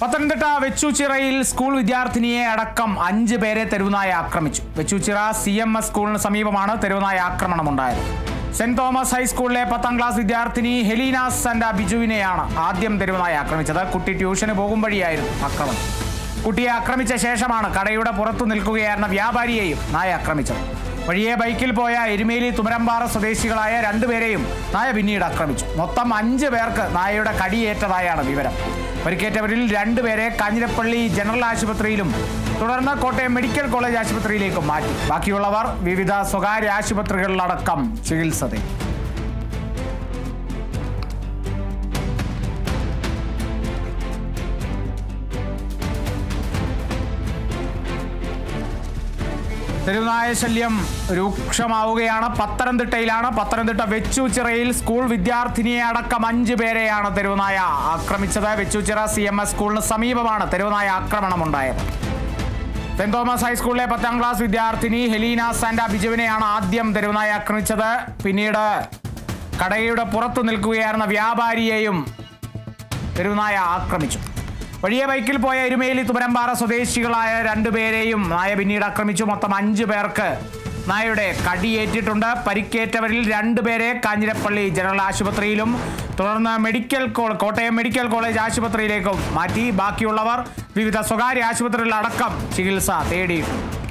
Pathanamthitta വെച്ചൂച്ചിറയിൽ school വിദ്യാർത്ഥിനിയെ അടക്കം അഞ്ച് പേരെ തെരുവുനായ ആക്രമിച്ചു. വെച്ചൂച്ചിറ സി എം എസ് സ്കൂളിന് സമീപമാണ് തെരുവനായി ആക്രമണം ഉണ്ടായത് സെന്റ് തോമസ് ഹൈസ്കൂളിലെ പത്താം ക്ലാസ് വിദ്യാർത്ഥിനി ഹെലീന സന്റ ബിജുവിനെയാണ് ആദ്യം തെരുവുനായി ആക്രമിച്ചത്. കുട്ടി ട്യൂഷന് പോകും വഴിയായിരുന്നു ആക്രമണം. കുട്ടിയെ ആക്രമിച്ച ശേഷമാണ് കടയുടെ പുറത്തു നിൽക്കുകയായിരുന്ന വ്യാപാരിയെയും നായ ആക്രമിച്ചത്. വഴിയെ ബൈക്കിൽ പോയ എരുമേലി തുമരമ്പാറ സ്വദേശികളായ രണ്ടുപേരെയും നായ പിന്നീട് ആക്രമിച്ചു. മൊത്തം അഞ്ച് പേർക്ക് നായയുടെ കടിയേറ്റതായാണ് വിവരം. പരിക്കേറ്റവരിൽ രണ്ടുപേരെ കാഞ്ഞിരപ്പള്ളി ജനറൽ ആശുപത്രിയിലും തുടർന്ന് കോട്ടയം മെഡിക്കൽ കോളേജ് ആശുപത്രിയിലേക്കും മാറ്റി. ബാക്കിയുള്ളവർ വിവിധ സ്വകാര്യ ആശുപത്രികളിലടക്കം ചികിത്സ തേടി. തെരുവുനായ ശല്യം രൂക്ഷമാവുകയാണ്. പത്തനംതിട്ടയിലാണ്. പത്തനംതിട്ട വെച്ചൂച്ചിറയിൽ സ്കൂൾ വിദ്യാർത്ഥിനിയെ അടക്കം അഞ്ചു പേരെയാണ് തെരുവുനായ ആക്രമിച്ചത്. വെച്ചൂച്ചിറ സി എം എസ് സ്കൂളിന് സമീപമാണ് തെരുവുനായ ആക്രമണം ഉണ്ടായത് സെന്റ് തോമസ് ഹൈസ്കൂളിലെ പത്താം ക്ലാസ് വിദ്യാർത്ഥിനി ഹെലീന സാന്റ ബിജുവിനെയാണ് ആദ്യം തെരുവുനായ ആക്രമിച്ചത്. പിന്നീട് കടയുടെ പുറത്തു നിൽക്കുകയായിരുന്ന വ്യാപാരിയെയും തെരുവുനായ ആക്രമിച്ചു. വഴിയെ ബൈക്കിൽ പോയ എരുമേലി തുമരമ്പാറ സ്വദേശികളായ രണ്ടുപേരെയും നായ പിന്നീട് ആക്രമിച്ചു. മൊത്തം അഞ്ചു പേർക്ക് നായയുടെ കടിയേറ്റിട്ടുണ്ട് പരിക്കേറ്റവരിൽ രണ്ടുപേരെ കാഞ്ഞിരപ്പള്ളി ജനറൽ ആശുപത്രിയിലും തുടർന്ന് മെഡിക്കൽ കോട്ടയം മെഡിക്കൽ കോളേജ് ആശുപത്രിയിലേക്കും മാറ്റി. ബാക്കിയുള്ളവർ വിവിധ സ്വകാര്യ ആശുപത്രികളിലടക്കം ചികിത്സ തേടിയിട്ടുണ്ട്.